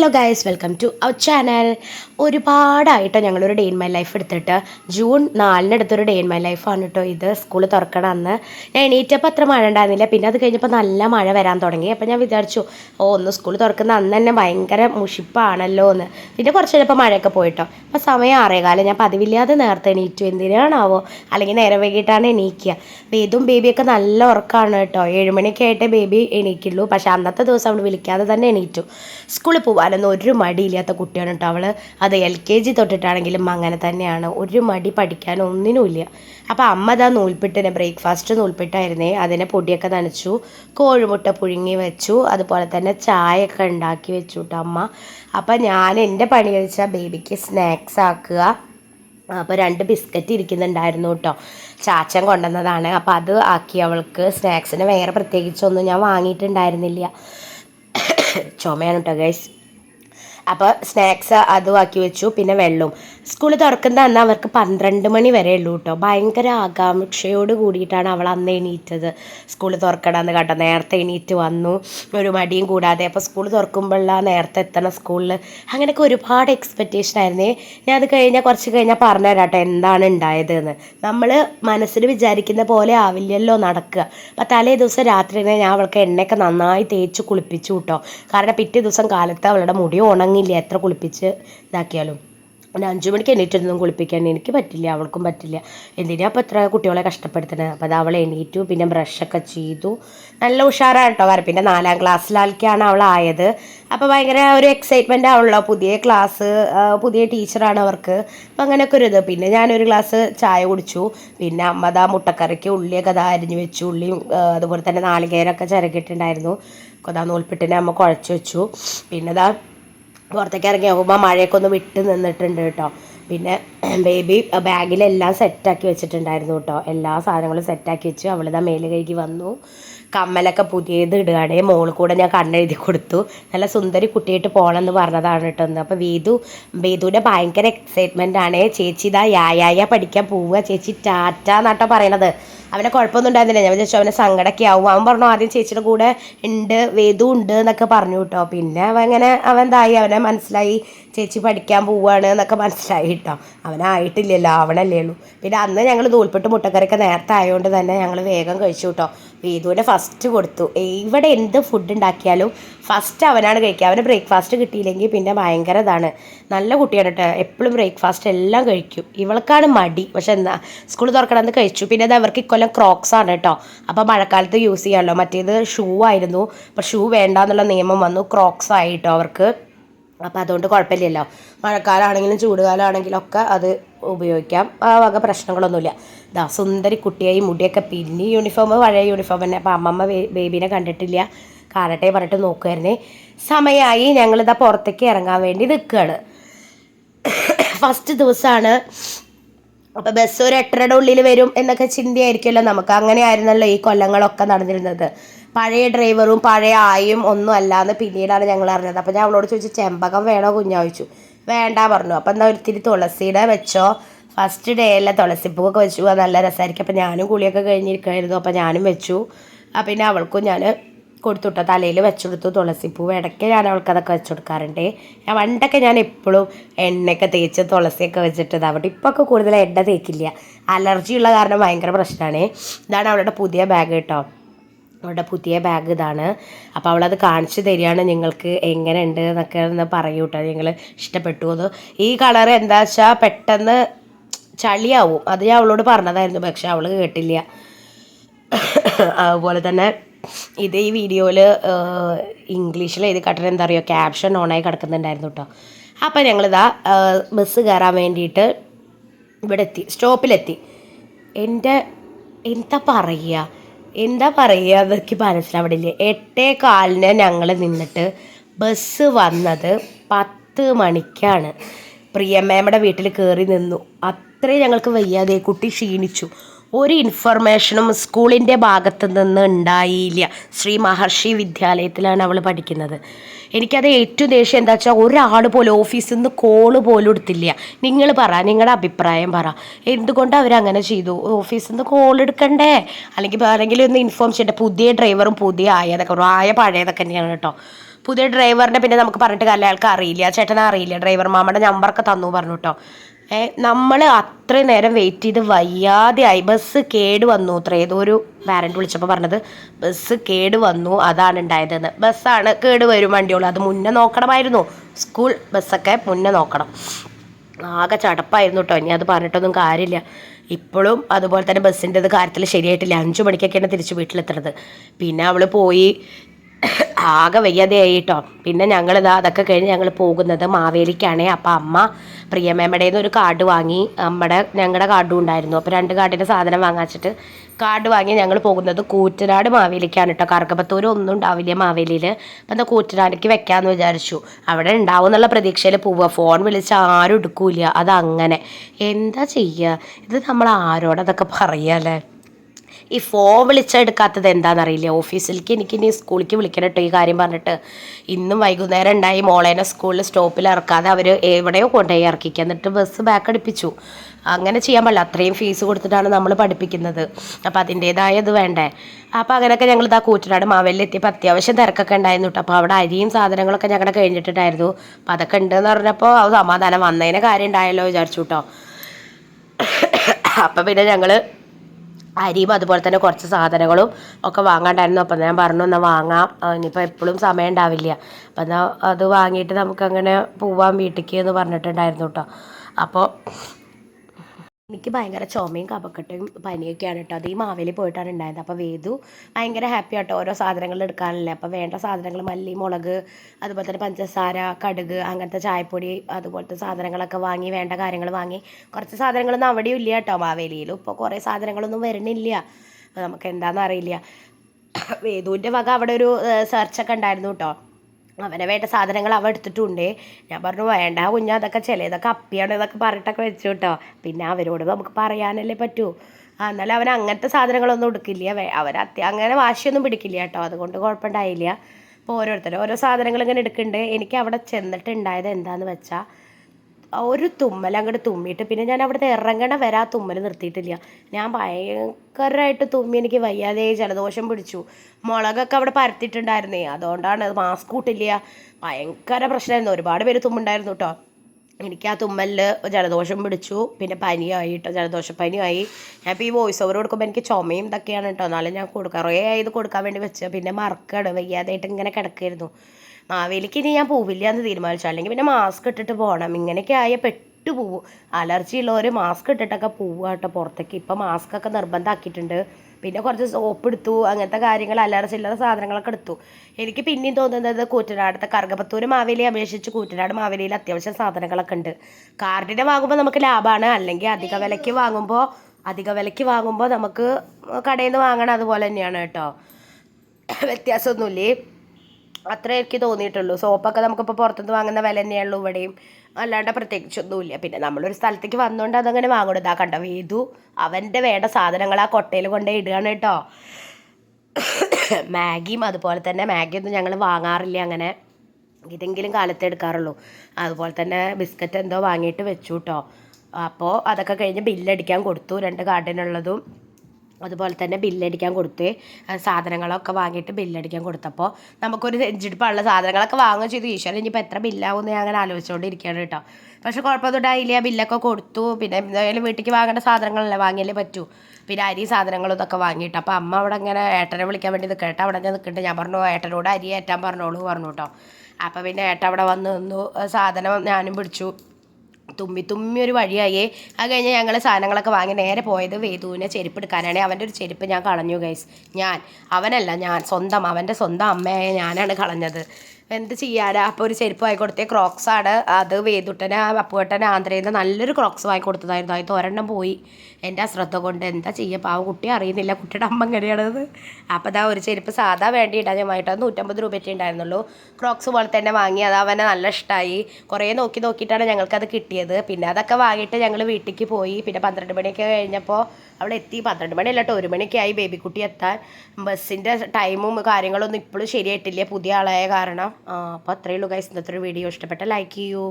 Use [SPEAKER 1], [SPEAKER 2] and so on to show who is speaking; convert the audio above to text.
[SPEAKER 1] Hello guys welcome to our channel ഒരുപാടായിട്ടോ ഞങ്ങളൊരു day in my life എടുത്തിട്ട്. June നാലിന് എടുത്തൊരു ഡേ ഇൻ മൈ ലൈഫാണ് കേട്ടോ ഇത്. സ്കൂൾ തുറക്കണം അന്ന്. ഞാൻ എണീറ്റപ്പോൾ അത്ര മഴ ഉണ്ടായിരുന്നില്ല. പിന്നെ അത് കഴിഞ്ഞപ്പോൾ നല്ല മഴ വരാൻ തുടങ്ങി. അപ്പോൾ ഞാൻ വിചാരിച്ചു ഓ ഒന്ന് സ്കൂൾ തുറക്കുന്ന അന്ന് തന്നെ ഭയങ്കര മുഷിപ്പാണല്ലോ എന്ന്. പിന്നെ കുറച്ച് കഴിഞ്ഞപ്പോൾ മഴയൊക്കെ പോയിട്ടോ. അപ്പോൾ സമയം ആറേകാലം. ഞാൻ പതിവില്ലാതെ നേരത്തെ എണീറ്റു. എന്തിനാണാവോ? അല്ലെങ്കിൽ നേരം വൈകിട്ടാണ് എണീക്കുക. വേദും ബേബിയൊക്കെ നല്ല ഉറക്കമാണ് കേട്ടോ ഏഴുമണിയൊക്കെ ആയിട്ടേ ബേബി എണീക്കുള്ളൂ. പക്ഷേ അന്നത്തെ ദിവസം അവൾ വിളിക്കാതെ തന്നെ എണീറ്റു. സ്കൂളിൽ പോകാനൊന്നും ഒരു മടിയില്ലാത്ത കുട്ടിയാണ് കേട്ടോ അവൾ അത് എൽ കെ ജി തൊട്ടിട്ടാണെങ്കിലും അങ്ങനെ തന്നെയാണ്. ഒരു മടി പഠിക്കാനോ ഒന്നിനുമില്ല. അപ്പോൾ അമ്മ ദാ നൂൽപ്പിട്ടിന് ബ്രേക്ക്ഫാസ്റ്റ് നൂൽപ്പിട്ടായിരുന്നേ. അതിനെ പൊടിയൊക്കെ നനച്ചു കോഴിമുട്ട പുഴുങ്ങി വെച്ചു അതുപോലെ തന്നെ ചായയൊക്കെ ഉണ്ടാക്കി വെച്ചു കേട്ടോ അമ്മ. അപ്പോൾ ഞാൻ എന്റെ പണി കഴിച്ചാൽ ബേബിക്ക് സ്നാക്സ് ആക്കുക. അപ്പോൾ രണ്ട് ബിസ്ക്കറ്റ് ഇരിക്കുന്നുണ്ടായിരുന്നു കേട്ടോ ചാച്ചൻ കൊണ്ടുവന്നതാണ്. അപ്പോൾ അത് ആക്കി അവൾക്ക്. സ്നാക്സിന് വേറെ പ്രത്യേകിച്ചൊന്നും ഞാൻ വാങ്ങിയിട്ടുണ്ടായിരുന്നില്ല. ചുമയാണ് കേട്ടോ ഗൈസ്. അപ്പോൾ സ്നാക്സ് അതും ആക്കി വെച്ചു പിന്നെ വെള്ളവും സ്കൂൾ തുറക്കുന്ന അന്ന് അവർക്ക് പന്ത്രണ്ട് മണി വരെ ഉള്ളൂ കേട്ടോ ഭയങ്കര ആകാംക്ഷയോട് കൂടിയിട്ടാണ് അവൾ അന്ന് എണീറ്റത്. സ്കൂൾ തുറക്കണമെന്ന് കേട്ടോ. നേരത്തെ എണീറ്റ് വന്നു. ഒരു മടിയും കൂടാതെ. അപ്പോൾ സ്കൂൾ തുറക്കുമ്പോഴുള്ള നേരത്തെ എത്തണം സ്കൂളിൽ അങ്ങനെയൊക്കെ ഒരുപാട് എക്സ്പെക്റ്റേഷൻ ആയിരുന്നേ. ഞാൻ അത് കഴിഞ്ഞാൽ കുറച്ച് കഴിഞ്ഞാൽ പറഞ്ഞു തരാം കേട്ടോ എന്താണ് ഉണ്ടായതെന്ന് നമ്മൾ മനസ്സിൽ വിചാരിക്കുന്ന പോലെ ആവില്ലല്ലോ നടക്കുക. അപ്പോൾ തലേ ദിവസം രാത്രി ഞാൻ അവൾക്ക് എണ്ണയൊക്കെ നന്നായി തേച്ച് കുളിപ്പിച്ചു കേട്ടോ കാരണം പിറ്റേ ദിവസം കാലത്ത് അവളുടെ മുടി ഉണങ്ങില്ല എത്ര കുളിപ്പിച്ച് ഇതാക്കിയാലും? പിന്നെ അഞ്ചു മണിക്ക് എണീറ്റൊന്നും കുളിപ്പിക്കാൻ എനിക്ക് പറ്റില്ല അവൾക്കും പറ്റില്ല. എന്തിനാ അപ്പോൾ ഇത്ര കുട്ടികളെ കഷ്ടപ്പെടുത്തണത് അപ്പോൾ അത് അവൾ എണീറ്റു പിന്നെ ബ്രഷൊക്കെ ചെയ്തു. നല്ല ഉഷാറാണ് കേട്ടോ വരെ പിന്നെ നാലാം ക്ലാസ്സിലാൽക്കാണ് അവളായത് അപ്പോൾ ഭയങ്കര ഒരു എക്സൈറ്റ്മെന്റ് ആവുള്ളൂ പുതിയ ക്ലാസ് പുതിയ ടീച്ചറാണ് അവർക്ക്. അപ്പോൾ അങ്ങനെയൊക്കെ ഒരു ഇത്. പിന്നെ ഞാനൊരു ഗ്ലാസ് ചായ കുടിച്ചു. പിന്നെ അമ്മ ദാ മുട്ടക്കറിക്ക് ഉള്ളിയൊക്കെ ദാ അരിഞ്ഞു വെച്ചു. ഉള്ളിയും അതുപോലെ തന്നെ നാളികേരമൊക്കെ ചിരകിയിട്ടുണ്ടായിരുന്നു. കൊതാ നൂൽപ്പിട്ടിനെ അമ്മ കുഴച്ച് വെച്ചു. പിന്നെ ദാ പുറത്തേക്ക് ഇറങ്ങി നോക്കുമ്പോൾ മഴയൊക്കെ ഒന്ന് വിട്ട് നിന്നിട്ടുണ്ട് കേട്ടോ. പിന്നെ ബേബി ബാഗിലെല്ലാം സെറ്റാക്കി വെച്ചിട്ടുണ്ടായിരുന്നു കേട്ടോ. എല്ലാ സാധനങ്ങളും സെറ്റാക്കി വെച്ചു. അവളിതാ മേൽ കഴുകി വന്നു. കമ്മലൊക്കെ പുതിയത് ഇടുകയാണേ. മോളിൽ കൂടെ ഞാൻ കണ്ണെഴുതി കൊടുത്തു. നല്ല സുന്ദരി കുട്ടിയായിട്ട് പോകണമെന്ന് പറഞ്ഞതാണ് കേട്ടോ ഒന്ന് അപ്പോൾ വീതുവിന്റെ ഭയങ്കര എക്സൈറ്റ്മെന്റ് ആണ്. ചേച്ചി ഇതാ യായായ പഠിക്കാൻ പോവുക. ചേച്ചി ടാറ്റ എന്നാട്ടോ പറയണത്. അവനെ കുഴപ്പമൊന്നും ഉണ്ടായിരുന്നില്ല. ഞാൻ വിചാരിച്ചു അവനെ സങ്കടമൊക്കെ ആവും. അവൻ പറഞ്ഞു ആദ്യം ചേച്ചിയുടെ കൂടെ ഉണ്ട് വേദു ഉണ്ട് എന്നൊക്കെ പറഞ്ഞു കേട്ടോ. പിന്നെ അവൻ ഇങ്ങനെ അവൻ എന്തായി? അവനെ മനസ്സിലായി. ചേച്ചി പഠിക്കാൻ പോവുകയാണ് എന്നൊക്കെ മനസ്സിലായി കേട്ടോ അവനായിട്ടില്ലല്ലോ അവനല്ലേ ഉള്ളൂ. പിന്നെ അന്ന് ഞങ്ങൾ നൂൽപ്പെട്ട് മുട്ടക്കറിയൊക്കെ നേരത്തെ ആയതുകൊണ്ട് തന്നെ ഞങ്ങൾ വേഗം കഴിച്ചു കേട്ടോ വേദുവിനെ ഫസ്റ്റ് കൊടുത്തു. ഇവിടെ എന്ത് ഫുഡ് ഉണ്ടാക്കിയാലും ഫസ്റ്റ് അവനാണ് കഴിക്കുക. അവന് ബ്രേക്ക്ഫാസ്റ്റ് കിട്ടിയില്ലെങ്കിൽ പിന്നെ ഭയങ്കര ഇതാണ്. നല്ല കുട്ടിയാണ് കേട്ടോ എപ്പോഴും ബ്രേക്ക്ഫാസ്റ്റ് എല്ലാം കഴിക്കും. ഇവൾക്കാണ് മടി. പക്ഷെ എന്താ സ്കൂൾ തുറക്കണമെന്ന് കഴിച്ചു. പിന്നെ അത് അവർക്ക് ഇക്കൊല്ലം ക്രോക്സ് ആണ് കേട്ടോ അപ്പോൾ മഴക്കാലത്ത് യൂസ് ചെയ്യാമല്ലോ മറ്റേത് ഷൂ ആയിരുന്നു. അപ്പോൾ ഷൂ വേണ്ട എന്നുള്ള നിയമം വന്നു. ക്രോക്സ് ആയിട്ടോ അവർക്ക്. അപ്പോൾ അതുകൊണ്ട് കുഴപ്പമില്ലല്ലോ മഴക്കാലമാണെങ്കിലും ചൂടുകാലമാണെങ്കിലും ഒക്കെ അത് ഉപയോഗിക്കാം. ആ വക പ്രശ്നങ്ങളൊന്നുമില്ല. ദാ സുന്ദരി കുട്ടിയായി മുടിയൊക്കെ പിന്നെ യൂണിഫോം പഴയ യൂണിഫോം തന്നെ. അപ്പോൾ അമ്മമ്മ ബേബീനെ കണ്ടിട്ടില്ല. കാണട്ടെ പറഞ്ഞിട്ട് നോക്കുമായിരുന്നേ സമയമായി ഞങ്ങളിതാ പുറത്തേക്ക് ഇറങ്ങാൻ വേണ്ടി നിൽക്കുകയാണ് ഫസ്റ്റ് ദിവസമാണ് അപ്പോൾ ബസ് ഒരു എട്ടരയുടെ ഉള്ളിൽ വരും എന്നൊക്കെ ചിന്തയായിരിക്കുമല്ലോ നമുക്ക്. അങ്ങനെ ആയിരുന്നല്ലോ ഈ കൊല്ലങ്ങളൊക്കെ നടന്നിരുന്നത്. പഴയ ഡ്രൈവറും പഴയ ആയും ഒന്നും അല്ലാന്ന് പിന്നീടാണ് ഞങ്ങൾ അറിഞ്ഞത്. അപ്പോൾ ഞാൻ അവളോട് ചോദിച്ചു ചെമ്പകം വേണോ? കുഞ്ഞാ ചോദിച്ചു. വേണ്ട പറഞ്ഞു. അപ്പം എന്താ ഒരിത്തിരി തുളസിയുടെ വെച്ചോ. ഫസ്റ്റ് ഡേ അല്ല തുളസിപ്പൂവൊക്കെ വെച്ചു അത് നല്ല രസമായിരിക്കും അപ്പം ഞാനും കുളിയൊക്കെ കഴിഞ്ഞിരിക്കുമായിരുന്നു അപ്പം ഞാനും വെച്ചു. പിന്നെ അവൾക്കും ഞാൻ കൊടുത്തുട്ടോ തലയിൽ വെച്ചെടുത്തു തുളസിപ്പൂ ഇടയ്ക്ക് ഞാൻ അവൾക്ക് അതൊക്കെ വെച്ച് കൊടുക്കാറുണ്ട്. ഞാൻ വണ്ടൊക്കെ ഞാൻ എപ്പോഴും എണ്ണയൊക്കെ തേച്ച് തുളസിയൊക്കെ വെച്ചിട്ട് അവിടെ ഇപ്പോൾ ഒക്കെ കൂടുതൽ എണ്ണ തേക്കില്ല. അലർജി ഉള്ള കാരണം ഭയങ്കര പ്രശ്നമാണ്. ഇതാണ് അവളുടെ പുതിയ ബാഗ് കേട്ടോ അവളുടെ പുതിയ ബാഗ് ഇതാണ്. അപ്പോൾ അവളത് കാണിച്ചു തരികയാണ് നിങ്ങൾക്ക് എങ്ങനെ ഉണ്ട് എന്നൊക്കെ ഒന്ന് പറയൂ കേട്ടോ നിങ്ങൾ ഇഷ്ടപ്പെട്ടു എന്ന്. ഈ കളർ എന്താ വെച്ചാൽ പെട്ടെന്ന് ചളിയാവും. അത് ഞാൻ അവളോട് പറഞ്ഞതായിരുന്നു പക്ഷെ അവൾ കേട്ടില്ല. അതുപോലെ തന്നെ ഇത് ഈ വീഡിയോയിൽ ഇംഗ്ലീഷിൽ എഴുതി കട്ടൻ എന്താ പറയുക ക്യാപ്ഷൻ ഓണായി കിടക്കുന്നുണ്ടായിരുന്നു കേട്ടോ അപ്പോൾ ഞങ്ങളിതാ ബസ് കയറാൻ വേണ്ടിയിട്ട് ഇവിടെ എത്തി സ്റ്റോപ്പിലെത്തി എന്റെ എന്താ പറയുക? എന്താ പറയുക അതൊക്കെ മനസ്സിലാവണില്ലേ എട്ടേ കാലിന് ഞങ്ങൾ നിന്നിട്ട് ബസ് വന്നത് പത്ത് മണിക്കാണ്. പ്രിയമ്മയുടെ വീട്ടിൽ കയറി നിന്നു. അത്രയും ഞങ്ങൾക്ക് വയ്യാതെ കുട്ടി ക്ഷീണിച്ചു. ഒരു ഇൻഫർമേഷനും സ്കൂളിന്റെ ഭാഗത്ത് നിന്ന് ഉണ്ടായില്ല. ശ്രീ മഹർഷി വിദ്യാലയത്തിലാണ് അവൾ പഠിക്കുന്നത്. എനിക്കത് ഏറ്റവും ദേഷ്യം എന്താ വെച്ചാൽ ഒരാൾ പോലും ഓഫീസിൽ നിന്ന് കോൾ പോലും എടുത്തില്ല. നിങ്ങൾ പറ നിങ്ങളുടെ അഭിപ്രായം പറ. എന്തുകൊണ്ട് അവരങ്ങനെ ചെയ്തു? ഓഫീസിൽ നിന്ന് കോൾ എടുക്കണ്ടേ? അല്ലെങ്കിൽ ആരെങ്കിലും ഒന്ന് ഇൻഫോം ചെയ്യണ്ടേ പുതിയ ഡ്രൈവറും പുതിയ ആയതൊക്കെ ആയ പഴയതൊക്കെ തന്നെയാണ് കേട്ടോ പുതിയ ഡ്രൈവറിനെ പിന്നെ നമുക്ക് പറഞ്ഞിട്ട് കാര്യമില്ല അയാൾക്ക് അറിയില്ല ചേട്ടനെ അറിയില്ല ഡ്രൈവർ മാമയുടെ നമ്പറൊക്കെ തന്നു പറഞ്ഞു കേട്ടോ നമ്മൾ അത്രയും നേരം വെയിറ്റ് ചെയ്ത് വയ്യാതെയായി ബസ് കേട് വന്നു അത്ര ഏതോ ഒരു പാരന്റ് വിളിച്ചപ്പോൾ പറഞ്ഞത് ബസ് കേട് വന്നു അതാണ് ഉണ്ടായതെന്ന് ബസ്സാണ് കേട് വരും വണ്ടിയുള്ളൂ അത് മുന്നേ നോക്കണമായിരുന്നു. സ്കൂൾ ബസ്സൊക്കെ മുന്നേ നോക്കണം. ആകെ ചടപ്പായിരുന്നു കേട്ടോ ഇനി അത് പറഞ്ഞിട്ടൊന്നും കാര്യമില്ല. ഇപ്പോഴും അതുപോലെ തന്നെ ബസ്സിന്റെ കാര്യത്തിൽ ശരിയായിട്ടില്ല. അഞ്ചു മണിക്കൊക്കെയാണ് തിരിച്ച് വീട്ടിലെത്തുന്നത് പിന്നെ അവൾ പോയി ആകെ വയ്യാതെയായി കേട്ടോ പിന്നെ ഞങ്ങളിതാ അതൊക്കെ കഴിഞ്ഞ് ഞങ്ങൾ പോകുന്നത് മാവേലിക്കാണേ. അപ്പം അമ്മ പ്രിയമേമ്മയുടെ ഒരു കാർഡ് വാങ്ങി. അമ്മയുടെ ഞങ്ങളുടെ കാർഡും ഉണ്ടായിരുന്നു. അപ്പോൾ രണ്ട് കാർഡിന്റെ സാധനം വാങ്ങാച്ചിട്ട് കാർഡ് വാങ്ങി ഞങ്ങൾ പോകുന്നത് കൂറ്റനാട് മാവേലിക്കാണ് കേട്ടോ കറുകപ്പത്തൂർ ഒന്നും ഉണ്ടാവില്ല മാവേലിയിൽ അപ്പം എന്താ കൂറ്റനാടിക്ക് വെക്കാമെന്ന് വിചാരിച്ചു. അവിടെ ഉണ്ടാവും എന്നുള്ള പ്രതീക്ഷയിൽ പോവുക ഫോൺ വിളിച്ച് ആരും എടുക്കൂല അതങ്ങനെ. എന്താ ചെയ്യുക ഇത് നമ്മൾ ആരോടതൊക്കെ പറയാല്ലേ ഈ ഫോൺ വിളിച്ചെടുക്കാത്തത് എന്താണെന്നറിയില്ല ഓഫീസിലേക്ക് എനിക്ക് ഇനി സ്കൂളിലേക്ക് വിളിക്കണം കേട്ടോ ഈ കാര്യം പറഞ്ഞിട്ട്. ഇന്നും വൈകുന്നേരം ഉണ്ടായി. മോളേനെ സ്കൂളിൽ സ്റ്റോപ്പിൽ ഇറക്കാതെ അവർ എവിടെയോ കൊണ്ടുപോയി ഇറക്കിക്കുക എന്നിട്ട് ബസ് ബാക്ക് അടുപ്പിച്ചു. അങ്ങനെ ചെയ്യാൻ പാടില്ല. അത്രയും ഫീസ് കൊടുത്തിട്ടാണ് നമ്മൾ പഠിപ്പിക്കുന്നത്. അപ്പോൾ അതിന്റേതായ ഇത് വേണ്ടേ. അപ്പോൾ അങ്ങനെയൊക്കെ ഞങ്ങൾ ഇതാ കൂറ്റനാട് മാവേലിൽ എത്തിയപ്പോൾ അത്യാവശ്യം തിരക്കൊക്കെ ഉണ്ടായിരുന്നു കേട്ടോ അപ്പോൾ അവിടെ അരിയും സാധനങ്ങളൊക്കെ ഞങ്ങളുടെ കഴിഞ്ഞിട്ടുണ്ടായിരുന്നു. അപ്പോൾ അതൊക്കെ ഉണ്ടെന്ന് പറഞ്ഞപ്പോൾ സമാധാനം വന്നതിന് കാര്യം ഉണ്ടായല്ലോ വിചാരിച്ചു കേട്ടോ അപ്പം പിന്നെ ഞങ്ങൾ അരിയും അതുപോലെ തന്നെ കുറച്ച് സാധനങ്ങളും ഒക്കെ വാങ്ങാണ്ടായിരുന്നു. അപ്പം ഞാൻ പറഞ്ഞു എന്നാൽ വാങ്ങാം. ഇനിയിപ്പോൾ എപ്പോഴും സമയം ഉണ്ടാവില്ല. അപ്പം എന്നാൽ അത് വാങ്ങിയിട്ട് നമുക്കങ്ങനെ പോവാം വീട്ടിലേക്ക് എന്ന് പറഞ്ഞിട്ടുണ്ടായിരുന്നു കേട്ടോ അപ്പോൾ എനിക്ക് ഭയങ്കര ചുമയും കപക്കെട്ടും പനിയൊക്കെയാണ് കേട്ടോ. അത് ഈ മാവേലി പോയിട്ടാണ് ഉണ്ടായത് അപ്പോൾ വേദു ഭയങ്കര ഹാപ്പി ആട്ടോ. ഓരോ സാധനങ്ങൾ എടുക്കാനല്ലേ. അപ്പോൾ വേണ്ട സാധനങ്ങൾ മല്ലി മുളക് അതുപോലെ തന്നെ പഞ്ചസാര കടുക് അങ്ങനത്തെ ചായപ്പൊടി അതുപോലത്തെ സാധനങ്ങളൊക്കെ വാങ്ങി വേണ്ട കാര്യങ്ങൾ വാങ്ങി. കുറച്ച് സാധനങ്ങളൊന്നും അവിടെയും ഇല്ല കേട്ടോ മാവേലിയിലും. ഇപ്പോൾ കുറേ സാധനങ്ങളൊന്നും വരണില്ല നമുക്ക് എന്താണെന്ന് അറിയില്ല. വേദുവിന്റെ വക അവിടെ ഒരു സെർച്ചൊക്കെ ഉണ്ടായിരുന്നു കേട്ടോ. അവനെ വേണ്ട സാധനങ്ങൾ അവ എടുത്തിട്ടുണ്ട്. ഞാൻ പറഞ്ഞു വേണ്ട കുഞ്ഞ അതൊക്കെ ചിലതൊക്കെ അപ്പിയാണ് ഇതൊക്കെ പറഞ്ഞിട്ടൊക്കെ വെച്ചു കേട്ടോ. പിന്നെ അവരോട് നമുക്ക് പറയാനല്ലേ പറ്റൂ. എന്നാലും അവൻ അങ്ങനത്തെ സാധനങ്ങളൊന്നും എടുക്കില്ല. അവർ അത്യ അങ്ങനെ വാശിയൊന്നും പിടിക്കില്ല കേട്ടോ. അതുകൊണ്ട് കുഴപ്പമുണ്ടായില്ല. അപ്പോൾ ഓരോരുത്തരും ഓരോ സാധനങ്ങൾ ഇങ്ങനെ എടുക്കുന്നുണ്ട്. എനിക്ക് അവിടെ ചെന്നിട്ടുണ്ടായത് എന്താണെന്ന് വെച്ചാൽ ഒരു തുമ്മൽ അങ്ങോട്ട് തുമ്മിയിട്ട്. പിന്നെ ഞാൻ അവിടുത്തെ ഇറങ്ങണ വരെ ആ തുമ്മൽ നിർത്തിയിട്ടില്ല. ഞാൻ ഭയങ്കരമായിട്ട് തുമ്മി എനിക്ക് വയ്യാതെ ജലദോഷം പിടിച്ചു. മുളകൊക്കെ അവിടെ പരത്തിയിട്ടുണ്ടായിരുന്നേ. അതുകൊണ്ടാണ് അത് മാസ്ക് കൂട്ടില്ല ഭയങ്കര പ്രശ്നമായിരുന്നു. ഒരുപാട് പേര് തുമ്മുണ്ടായിരുന്നു കേട്ടോ എനിക്ക് ആ തുമ്മലിൽ ജലദോഷം പിടിച്ചു. പിന്നെ പനിയായി കേട്ടോ ജലദോഷ പനിയായി. ഞാൻ ഇപ്പോൾ ഈ വോയിസ് ഓവർ കൊടുക്കുമ്പോൾ എനിക്ക് ചുമയും ഇതൊക്കെയാണ് കേട്ടോ എന്നാലും ഞാൻ കൊടുക്കാം കുറേ ആയി ഇത് കൊടുക്കാൻ വേണ്ടി വെച്ച്. പിന്നെ മറക്കാണ്. വയ്യാതായിട്ട് ഇങ്ങനെ കിടക്കായിരുന്നു. മാവേലിക്ക് ഇനി ഞാൻ പോവില്ല എന്ന് തീരുമാനിച്ചു. അല്ലെങ്കിൽ പിന്നെ മാസ്ക് ഇട്ടിട്ട് പോകണം ഇങ്ങനെയൊക്കെ ആയ പെട്ടു പോവും. അലർജി ഉള്ളവർ മാസ്ക് ഇട്ടിട്ടൊക്കെ പോവുക കേട്ടോ പുറത്തേക്ക്. ഇപ്പം മാസ്ക് ഒക്കെ നിർബന്ധമാക്കിയിട്ടുണ്ട്. പിന്നെ കുറച്ച് സോപ്പ് എടുത്തു അങ്ങനത്തെ കാര്യങ്ങൾ അലർജി ഇല്ലാത്ത സാധനങ്ങളൊക്കെ എടുത്തു. എനിക്ക് പിന്നെയും തോന്നുന്നത് കൂറ്റനാടത്തെ കറുകപ്പത്തൂർ മാവേലിയെ അപേക്ഷിച്ച് കൂറ്റനാട് മാവേലിയിൽ അത്യാവശ്യം സാധനങ്ങളൊക്കെ ഉണ്ട്. കാർഡിനെ വാങ്ങുമ്പോൾ നമുക്ക് ലാഭമാണ് അല്ലെങ്കിൽ അധിക വിലയ്ക്ക് വാങ്ങുമ്പോൾ അധിക വിലയ്ക്ക് വാങ്ങുമ്പോൾ നമുക്ക് കടയിൽ നിന്ന് വാങ്ങണം അതുപോലെ തന്നെയാണ് കേട്ടോ. വ്യത്യാസമൊന്നുമില്ലേ? അത്രേ എനിക്ക് തോന്നിയിട്ടുള്ളൂ. സോപ്പൊക്കെ നമുക്കിപ്പോൾ പുറത്തുനിന്ന് വാങ്ങുന്ന വില തന്നെയുള്ളൂ ഇവിടെയും. അല്ലാണ്ട് പ്രത്യേകിച്ചൊന്നുമില്ല. പിന്നെ നമ്മളൊരു സ്ഥലത്തേക്ക് വന്നുകൊണ്ട് അതങ്ങനെ വാങ്ങണം ഇതാ കണ്ടോ വേദു അവന്റെ വേണ്ട സാധനങ്ങൾ ആ കൊട്ടയിൽ കൊണ്ടേ ഇടുകയാണ് കേട്ടോ. മാഗിയും അതുപോലെ തന്നെ മാഗിയൊന്നും ഞങ്ങൾ വാങ്ങാറില്ല അങ്ങനെ. ഇതെങ്കിലും കാലത്ത് എടുക്കാറുള്ളൂ. അതുപോലെ തന്നെ ബിസ്ക്കറ്റ് എന്തോ വാങ്ങിയിട്ട് വെച്ചു കേട്ടോ. അപ്പോൾ അതൊക്കെ കഴിഞ്ഞ് ബില്ലടിക്കാൻ കൊടുത്തു. രണ്ട് കാർഡിനുള്ളതും. അതുപോലെ തന്നെ ബില്ലടിക്കാൻ കൊടുത്ത് സാധനങ്ങളൊക്കെ വാങ്ങിയിട്ട് ബില്ലടിക്കാൻ കൊടുത്തപ്പോൾ നമുക്കൊരു നെഞ്ചിടിപ്പുള്ള സാധനങ്ങളൊക്കെ വാങ്ങുകയും ചെയ്തു. ഈശ്വരൻ ഇനിയിപ്പോൾ എത്ര ബില്ലാവുമെന്ന് ഞാൻ അങ്ങനെ ആലോചിച്ചുകൊണ്ടിരിക്കുകയാണ് കേട്ടോ. പക്ഷെ കുഴപ്പമൊന്നും ഉണ്ടായില്ല. ബില്ലൊക്കെ കൊടുത്തു. പിന്നെ എന്തായാലും വീട്ടിലേക്ക് വാങ്ങേണ്ട സാധനങ്ങളല്ലേ വാങ്ങിയാലേ പറ്റൂ. പിന്നെ അരി സാധനങ്ങളും ഇതൊക്കെ വാങ്ങിയിട്ട്. അപ്പോൾ അമ്മ അവിടെ ഇങ്ങനെ ഏട്ടനെ വിളിക്കാൻ വേണ്ടി നിൽക്കട്ടെ അവിടെ ഞാൻ നിൽക്കുന്നുണ്ട്. ഞാൻ പറഞ്ഞു ഏട്ടനോട് അരി ഏറ്റാൻ പറഞ്ഞോളൂ പറഞ്ഞു കേട്ടോ അപ്പോൾ പിന്നെ ഏട്ടൻ അവിടെ വന്ന് നിന്നു. സാധനം ഞാനും പിടിച്ചു. തുമ്മി തുമ്മി ഒരു വഴിയായേ. അത് കഴിഞ്ഞ് ഞങ്ങൾ സാധനങ്ങളൊക്കെ വാങ്ങി നേരെ പോയത് വേദുവിനെ ചെരുപ്പ് എടുക്കാനാണ് അവന്റെ ഒരു ചെരുപ്പ് ഞാൻ കളഞ്ഞു ഗൈസ് ഞാൻ. അവനല്ല ഞാൻ സ്വന്തം അവന്റെ സ്വന്തം അമ്മയായ ഞാനാണ് കളഞ്ഞത്. എന്ത് ചെയ്യാനാ? അപ്പോൾ ഒരു ചെരുപ്പ് ക്രോക്സ് ആണ്. അത് വേദുട്ടന് അപ്പുവട്ടന് ആന്ധ്രയിൽ നിന്ന് നല്ലൊരു ക്രോക്സ് വാങ്ങി കൊടുത്തതായിരുന്നു. അതിൽ ഒരെണ്ണം പോയി. എന്റെ അശ്രദ്ധ കൊണ്ട് എന്താ ചെയ്യുക പാവ കുട്ടി അറിയുന്നില്ല. കുട്ടിയുടെ അമ്മ എങ്ങനെയാണത് അപ്പോൾ അതാ ഒരു ചെരുപ്പ് സാധാ വേണ്ടി ഇടാൻ ഞാൻ വാങ്ങിയിട്ട് നൂറ്റമ്പത് രൂപയ്ക്ക് ഉണ്ടായിരുന്നുള്ളൂ. ക്രോക്സ് പോലെ തന്നെ വാങ്ങി. അത് അവനെ നല്ല ഇഷ്ടമായി കുറേ നോക്കി നോക്കിയിട്ടാണ് ഞങ്ങൾക്കത് കിട്ടിയത്. പിന്നെ അതൊക്കെ വാങ്ങിയിട്ട് ഞങ്ങൾ വീട്ടിലേക്ക് പോയി. പിന്നെ പന്ത്രണ്ട് മണിയൊക്കെ കഴിഞ്ഞപ്പോൾ അവിടെ എത്തി പന്ത്രണ്ട് മണിയല്ല കേട്ടോ ഒരു മണിയൊക്കെ ആയി ബേബിക്കുട്ടി എത്താൻ. ബസ്സിന്റെ ടൈമും കാര്യങ്ങളൊന്നും ഇപ്പോഴും ശരിയായിട്ടില്ല. പുതിയ ആളായ കാരണം. അപ്പോൾ അത്രയേ ഉള്ളൂ ഗൈസ് ഇന്നത്തെ ഒരു വീഡിയോ ഇഷ്ടപ്പെട്ട ലൈക്ക് ചെയ്യൂ.